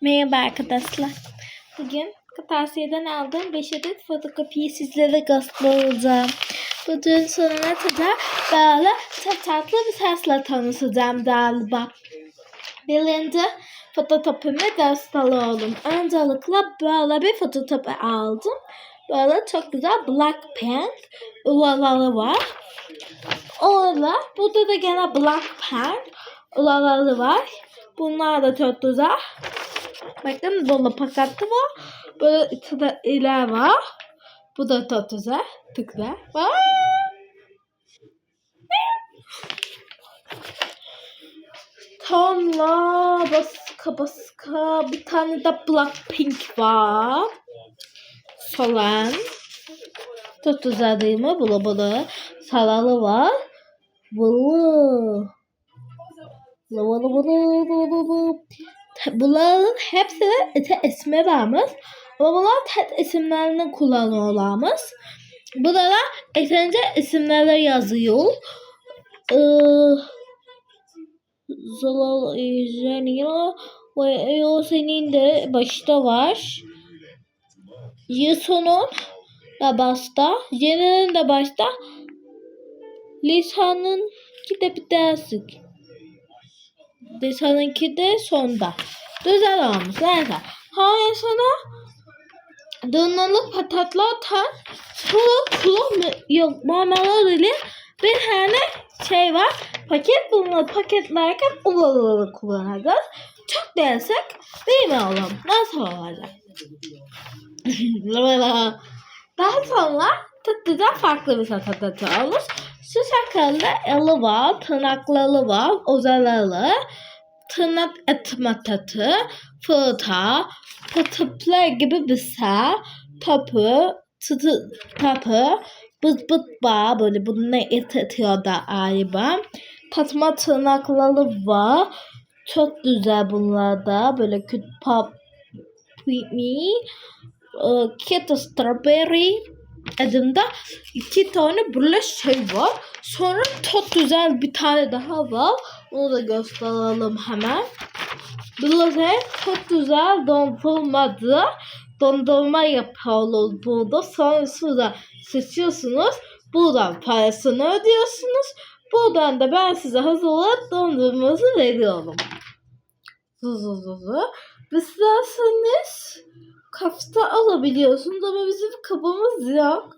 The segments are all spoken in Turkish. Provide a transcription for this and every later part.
Merhaba arkadaşlar. Bugün Kırtasiye'den aldığım 5 adet fotokopiyi sizlere göstereceğim. Bugün sonuna kadar böyle çok tatlı bir sesle tanışacağım galiba. Birinci fototopimi gösterelim. Öncelikle böyle bir fototopi aldım. Böyle çok güzel Blackpink ulaları var. Orada, burada da gene Blackpink ulaları var. Bunlar da çok güzel. Bakın dolu paketi var. Böyle içinde iler var. Bu da çok güzel. Tıkla. Tamla baska baska bir tane de Blackpink var. Solan. Çok güzel değil mi? Bula bula. Salalı var. Bulu bulu bulu bulu bulu. Bunların hepsi ete ismi varmış. Ama bunlar tek isimlerini kullanıyorlarmış. Burada da eklenince isimleri yazıyor. Ee, Zalal Jenio ve senin de başta var. Yuson'un da başta. Jen'in de başta. Lisa'nın ki de bir dersik. Lisa'nınki de sonda. Güzel olmuş. Neyse. Hayır sonra Dönalı patatlar sonra kulu yok mamalar bir tane şey var. Paket bunları paketlerken ulaları kullanacağız. Çok dersek değil mi oğlum? Nasıl olacak? Daha sonra tatlıdan farklı bir satatı olur. Şu şekilde eli var, tırnakları var, ozaları, tırnak etme tatı, fırta, pıtıplar gibi şey, topu, çıtı topu, bıt bıt bağ böyle bununla etiyor da galiba. Tatma tırnakları var. Çok güzel bunlar da. Böyle küt pop me, uh, Kit Strawberry adında iki tane böyle şey var. Sonra çok güzel bir tane daha var. Onu da gösterelim hemen. Böyle çok güzel dondurmadı. Dondurma yapıyoruz burada. Sonrasında seçiyorsunuz. Buradan parasını ödüyorsunuz. Buradan da ben size hazırlayıp dondurmanızı veriyorum. Zuzu zuzu. İsterseniz kapta alabiliyorsunuz ama bizim kabımız yok.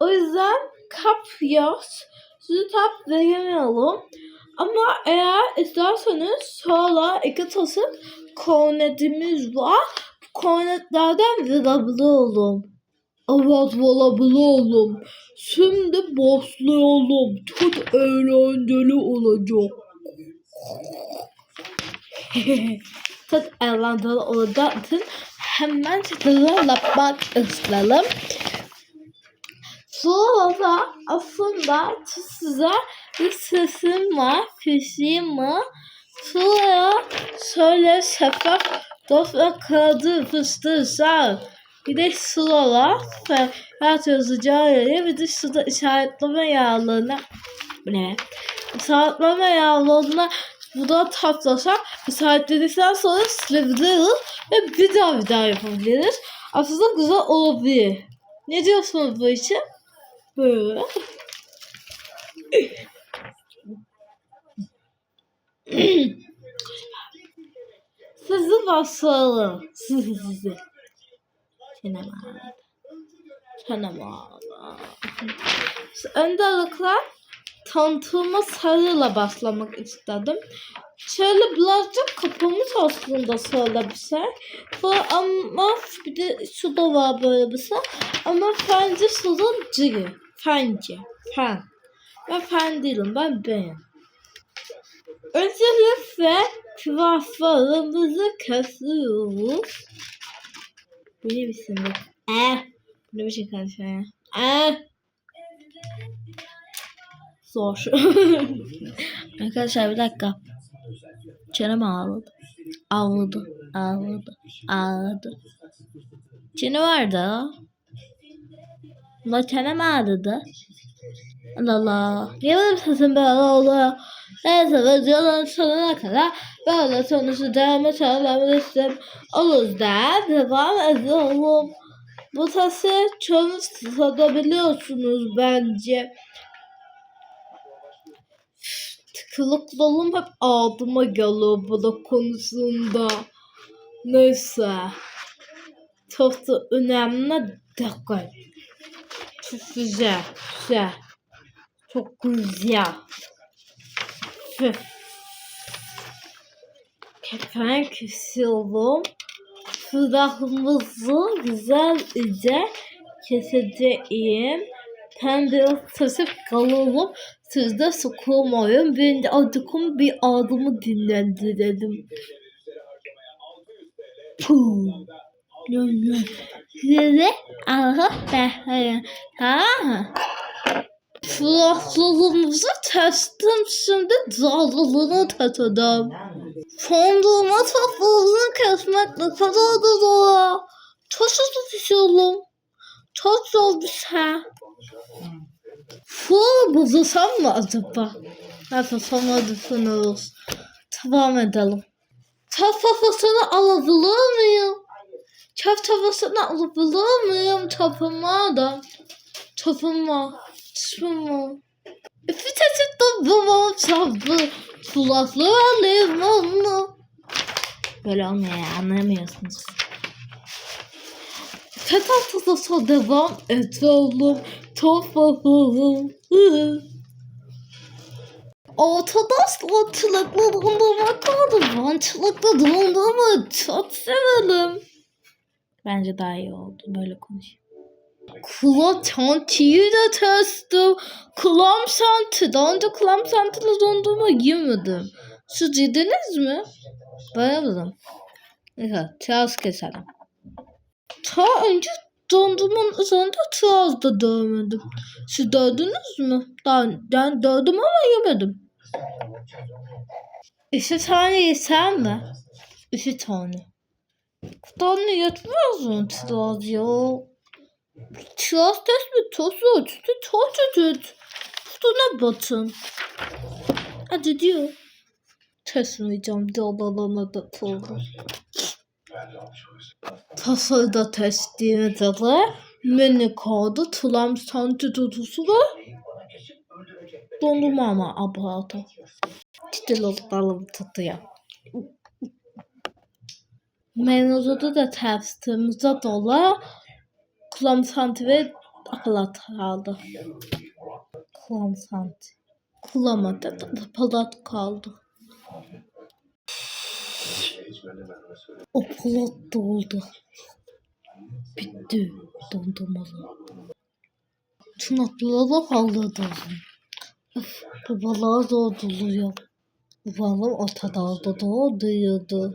O yüzden kap yok. Size tap veremiyorum. Ama eğer isterseniz sonra iki tasık kornetimiz var. Kornetlerden verebiliyorum. Evet verebiliyorum. Şimdi başlayalım. Çok eğlenceli olacak. Çok eğlenceli için hemen çıtırlamak istedim. Sonra aslında size bir sesim var, fişim var. Sonra şöyle şeffaf dost ve kağıdı fıstığı Bir de sıralar ve hayat yazacağı yeri bir de şurada işaretleme yağlarına bu ne? İşaretleme yağlarına bu da tatlasa işaretledikten sonra silebiliriz ve bir daha bir daha yapabiliriz. Aslında güzel olabilir. Ne diyorsunuz bu için? Böyle. Sizi basalım. Sizi sizi. Sinema. Sinema. Öncelikle tanıtımı sarıyla başlamak istedim. Şöyle birazcık kapımız aslında şöyle bir şey. Ama bir de şu da var böyle bir şey. Ama bence şunun ciri. Bence. Fen. Ben fen değilim. Ben benim. Öncelikle kuaförümüzü kesiyoruz. Bu ne biçim bu? Eh. Bu ne biçim konuşuyor ya? Eh. Zor. Arkadaşlar bir dakika. Çenem ağladı. Ağladı. Ağladı. Ağladı. Çene vardı. La çenem ağladı. Allah Allah. Niye benim sesim böyle oluyor? Neyse videonun sonuna kadar böyle tanışacağımı söylemiştim. O yüzden devam edelim. Bu sesi çoğunuz tadabiliyorsunuz bence. Tıkılıklarım hep altıma geliyor bu konusunda. Neyse. Da önemli dikkat. Çok güzel, güzel. Çok güzel. Üf. Kepenk kesiyorum. Fırahımızı güzelce keseceğim. Taşıp kalalım. Siz de sıkılmayın. Ben de adıkım bir adımı dinlendirelim. Puh. Size behayın. Tamam mı? Silahlarımızı testim şimdi zarlılığını taşıdım. Fondurma tatlılarını kesmek ne kadar da zor. Çok hızlı düşüyorum. Çok zor bir şey. Fır bozulsam mı acaba? Neyse sonra düşünürüz. Devam edelim. Çöp kafasını alabilir miyim? Çöp kafasını alabilir miyim? Var da. Bir çeşit de babam çöpü. Sulatlı limonlu. Böyle olmuyor ya anlamıyorsunuz. Fethatlı da devam edelim. Arkadaşlar çılaklı dondurma kaldı. Ben çılaklı dondurma çok severim. Bence daha iyi oldu. Böyle konuşayım. Kula çantayı da testim. Klam şantı. Daha önce klam şantılı dondurma yemedim. Siz yediniz mi? Bayıldım. Neyse çağız keselim. Ta önce dondurmanın üzerinde çağız da dövmedim. Siz dövdünüz mü? Daha, ben dövdüm ama yemedim. İki tane yesem mi? İki tane. Bir tane yetmez mi çağız ya? Test mi? Çok zor. Çok çok. Üstüne batın. Hadi diyor. Kesmeyeceğim dolalarına da tuğla. Tasayı da testiğine de mini kaldı. Tulam sancı tutusu da dondurma ama aparatı. Titil olduklarım tutuyor. Mevzuda da testimize dola kulağım santi ve aparat kaldı. Kulağım santi. Kulağıma da aparat kaldı. O polat doldu. Bitti dondurmalar. Tırnakları halladı. Öf, babalar dolduluyor. Babalar ortalarda dolduyordu.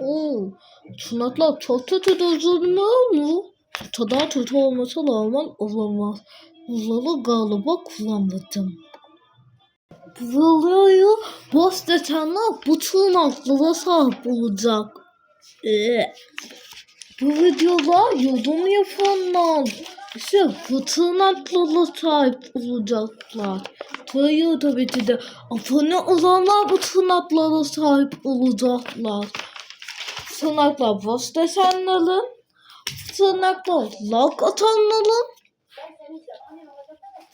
Oo, tırnaklar çok kötü dondurmuyor mu? Ortadan kötü olması normal olamaz. Bunları galiba kullanmadım. Videoyu boş detenler bu tırnaklara sahip olacak. Ee, bu videoda yorum yapanlar ise bu tırnaklara sahip olacaklar. Ve tabii ki de abone olanlar bu tırnaklara sahip olacaklar. Tırnaklar boş desenlerin, tırnaklar like atanların,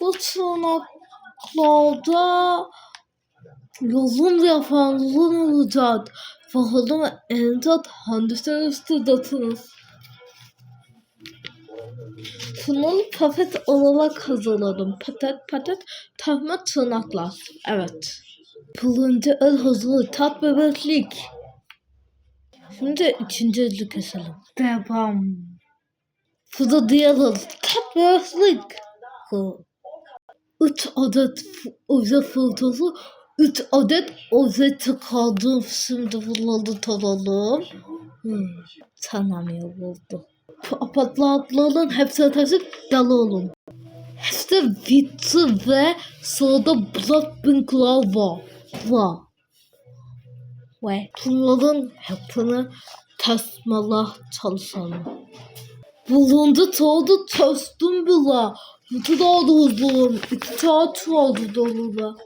bu tırnaklarda yorum yapanların olacak. Bakalım en tat hangisini üstündesiniz? Sunum paket olarak hazırladım. Patet patet tahma tırnaklar. Evet. Pılınca el hazır tat bebeklik. Şimdi ikinci eli keselim. Devam. Fıda diyelim. Tat bebeklik. Hı. Üç adet özel fırtası. Üç adet özel tıkaldım. Şimdi bunları taralım. Hmm. Tanımıyor buldu. Apatlatların hepsi taşıp yalı olun. Hepsi bitti ve sırada Blackpink'lar var. Var. Ve bunların hepsini tasmalar çalışalım. Bulundu çoğdu testim bile. Bütün oldu huzurum. İki saat oldu dolaba.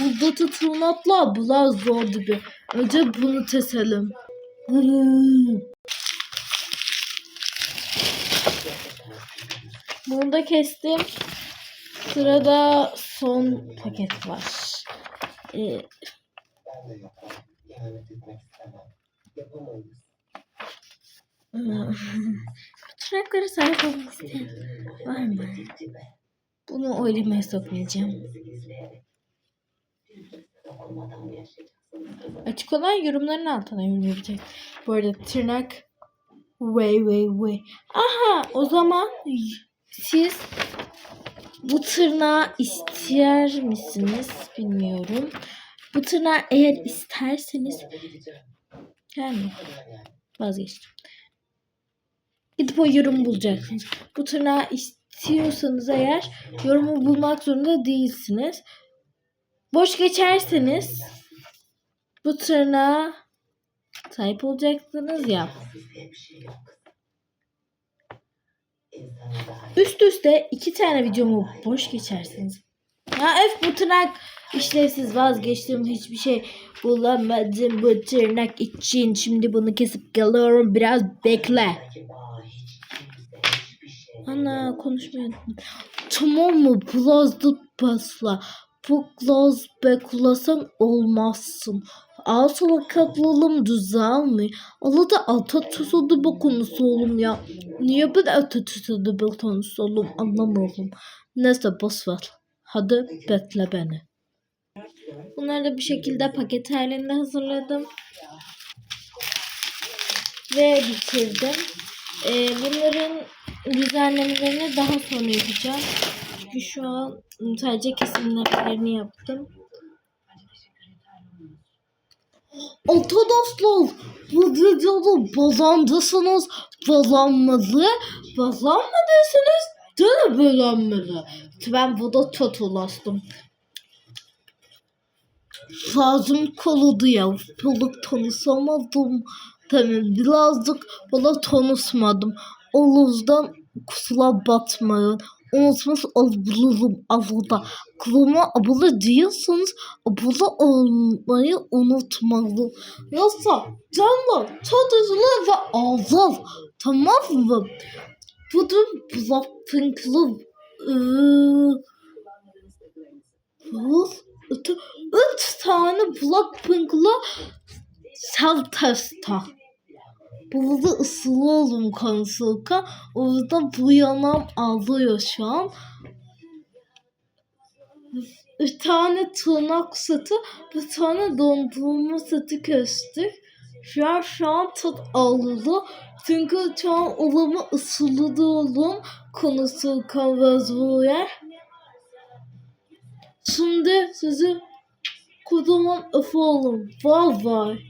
buradaki tırnaklar biraz zor gibi. Önce bunu keselim. Bunu da kestim. Sırada son paket var. Ee, Tırnaklara sahip olmak isteyen var mı? Bunu oylamaya sokmayacağım. Açık olan yorumların altına yorum yapacak. Bu arada tırnak way way way. Aha o zaman siz bu tırnağı ister misiniz bilmiyorum. Bu tırnağı eğer isterseniz yani vazgeçtim. Gidip o yorum bulacaksınız. Bu tırnağı istiyorsanız eğer yorumu bulmak zorunda değilsiniz. Boş geçerseniz bu tırnağa sahip olacaksınız ya. Üst üste iki tane videomu boş geçersiniz. Ha öf bu tırnak işlevsiz vazgeçtim hiçbir şey bulamadım bu tırnak için. Şimdi bunu kesip geliyorum biraz bekle. Ana konuşmayalım. Tamam mı? Plazda pasla. Bu glaz beklesen olmazsın. Altına katlalım düzelmi. Allah da alta tutudu bu konusu oğlum ya. Niye ben alta tutudu bu konusu oğlum anlamıyorum. Neyse boş ver. Hadi bekle beni. Bunları da bir şekilde paket halinde hazırladım. Ve bitirdim. Ee, bunların düzenlemelerini daha sonra yapacağım. Çünkü şu an sadece kesimlerini yaptım. Arkadaşlar bu videoda bazandasınız. Bazanmalı. Bazanmadıysanız de beğenmeli. Ben burada tutulaştım. Lazım koludu ya. Balık tanışamadım. Tamam birazcık balık tanışmadım. O yüzden kusura batmayın. Unutmuş olabilirim abla. Kılıma abla diyorsanız abla olmayı unutmayın. Yoksa canlı, çatışlı ve ağlar. Tamam mı? Bugün Blackpink'lı ıı, üç, tane Blackpink'lı sel testa. Burada ısılı oldum konsolka. O yüzden bu yanam ağlıyor şu an. Bir tane tırnak seti, bir tane dondurma seti kestik. Şu an şu an tat aldı. Çünkü şu an olamı ısılı oğlum konusu kavazlıya. Şimdi sizi kocaman öfe oğlum. Vay vay.